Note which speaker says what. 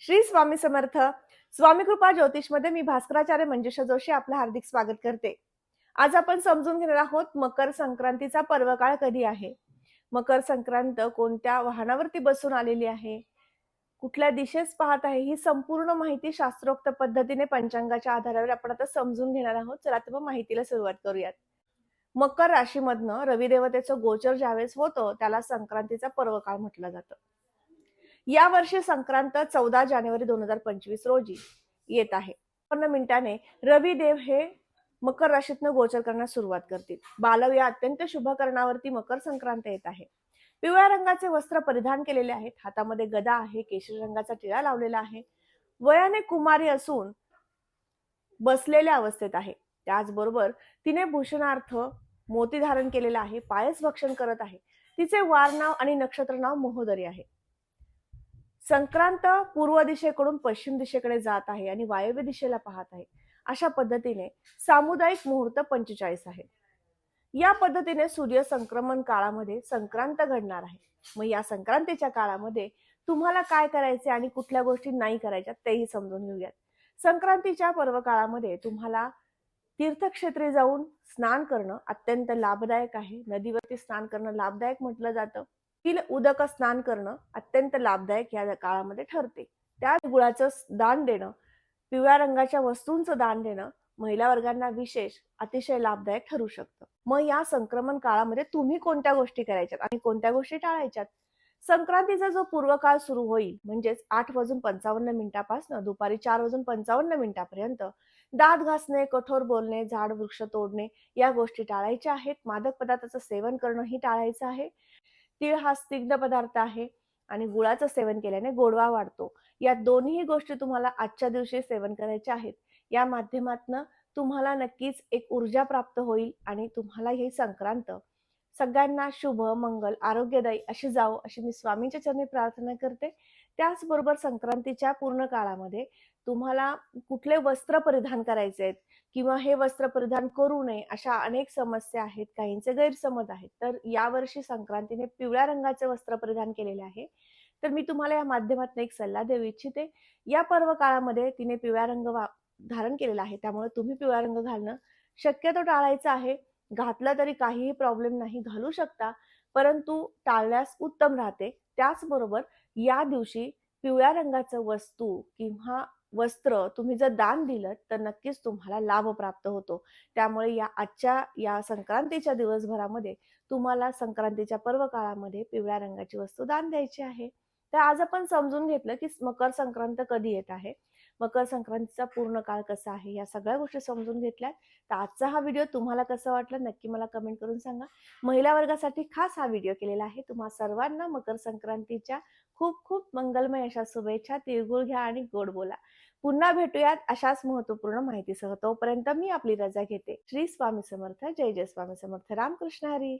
Speaker 1: श्री स्वामी समर्थ. स्वामी कृपा ज्योतिषमध्ये मी भास्कराचार्य मंजुषा जोशी आपलं हार्दिक स्वागत करते. आज आपण समजून घेणार आहोत मकर संक्रांतीचा पर्वकाळ कधी आहे? मकर संक्रांत कोणत्या वाहनावरती बसून आलेली आहे? कुठल्या दिशेस पाहत आहे? ही संपूर्ण माहिती शास्त्रोक्त पद्धतीने पंचांगाच्या आधारावर आपण आता समजून घेणार आहोत. चला तर मग माहितीला सुरुवात करूयात. मकर राशीमधनं रवी देवतेचं गोचर ज्यावेळेस होतं त्याला संक्रांतीचा पर्वकाळ म्हटलं जातं. या वर्षी संक्रांत चौदा जानेवारी दोन हजार पंचवीस रोजी येत आहे. पण मिनिटाने रवी देव हे मकर राशीतनं गोचर करण्यास सुरुवात करतील. बालव या अत्यंत शुभ करणावरती मकर संक्रांत येत आहे. पिवळ्या रंगाचे वस्त्र परिधान केलेले आहेत. हातामध्ये गदा आहे. केशरी रंगाचा टिळा लावलेला आहे. वयाने कुमारी असून बसलेल्या अवस्थेत आहे. त्याचबरोबर तिने भूषणार्थ मोती धारण केलेला आहे. पायस भक्षण करत आहे. तिचे वार नाव आणि नक्षत्र नाव मोहोदरी आहे. संक्रांत पूर्व दिशेकडून पश्चिम दिशेकडे जात आहे आणि वायव्य दिशेला पाहत आहे. अशा पद्धतीने सामुदायिक मुहूर्त पंचेचाळीस आहे या पद्धतीने सूर्य संक्रमण काळामध्ये संक्रांत घडणार आहे. मग या संक्रांतीच्या काळामध्ये तुम्हाला काय करायचे आणि कुठल्या गोष्टी नाही करायच्या तेही समजून घेऊयात. संक्रांतीच्या पर्व काळामध्ये तुम्हाला तीर्थक्षेत्री जाऊन स्नान करणं अत्यंत लाभदायक आहे. नदीवरती स्नान करणं लाभदायक म्हटलं जातं. उदक स्नान करणं अत्यंत लाभदायक या काळामध्ये ठरते. त्या गुळाचं दान देणं पिवळ्या रंगाच्या वस्तूंचं दान देणं महिला वर्गांना विशेष अतिशय लाभदायक ठरू शकतं. मग या संक्रमण काळामध्ये तुम्ही कोणत्या गोष्टी करायच्यात आणि कोणत्या गोष्टी टाळायच्यात? संक्रांतीचा जो पूर्वकाळ सुरू होईल म्हणजेच आठ वाजून पंचावन्न मिनिटापासून दुपारी चार वाजून पंचावन्न मिनिटापर्यंत दात घासणे कठोर बोलणे झाड वृक्ष तोडणे या गोष्टी टाळायच्या आहेत. मादक पदार्थाचं सेवन करणं ही टाळायचं आहे. तीळ हा स्निग्ध पदार्थ आहे आणि गुळाचं सेवन केल्याने गोडवा वाढतो. या दोन्ही गोष्टी तुम्हाला आजच्या दिवशी सेवन करायच्या आहेत. या माध्यमातनं तुम्हाला नक्कीच एक ऊर्जा प्राप्त होईल आणि तुम्हाला ही संक्रांत. सगळ्यांना शुभ मंगल आरोग्यदायी अशी जावो अशी मी स्वामींच्या चरणी प्रार्थना करते. त्याचबरोबर संक्रांतीच्या पूर्ण काळामध्ये तुम्हाला कुठले वस्त्र परिधान करायचे आहेत किंवा हे वस्त्र परिधान करू नये अशा अनेक समस्या आहेत काहींचे गैरसमज आहेत. तर यावर्षी संक्रांतीने पिवळ्या रंगाचे वस्त्र परिधान केलेले आहे. तर मी तुम्हाला या माध्यमातून एक सल्ला देऊ इच्छिते. या पर्व काळामध्ये तिने पिवळा रंग धारण केलेला आहे. त्यामुळे तुम्ही पिवळा रंग घालणं शक्यतो टाळायचं आहे. घातलं तरी काहीही प्रॉब्लेम नाही घालू शकता. परंतु टाळल्यास उत्तम राहते. त्याचबरोबर या दिवशी पिवळ्या रंगाचं वस्तू किंवा वस्त्र तुम्ही जर दान दिलं तर नक्कीच तुम्हाला लाभ प्राप्त होतो. त्यामुळे या आजच्या या संक्रांतीच्या दिवसभरामध्ये तुम्हाला संक्रांतीच्या पर्व काळामध्ये पिवळ्या रंगाची वस्तू दान द्यायची आहे. तर आज आपण समजून घेतलं की मकर संक्रांत कधी येत आहे. मकर संक्रांतीचा पूर्ण काळ कसा आहे या सगळ्या गोष्टी समजून घेतल्यात. तर आजचा हा व्हिडिओ तुम्हाला कसा वाटला नक्की मला कमेंट करून सांगा. महिला वर्गासाठी खास हा व्हिडिओ केलेला आहे. तुम्हा सर्वांना मकर संक्रांतीच्या खूप खूप मंगलमय अशा शुभेच्छा तिळगुळ घ्या आणि गोड बोला. पुन्हा भेटूयात अशाच महत्त्वपूर्ण माहितीसह. तोपर्यंत मी आपली रजा घेते. श्री स्वामी समर्थ. जय जय स्वामी समर्थ. रामकृष्ण हरी.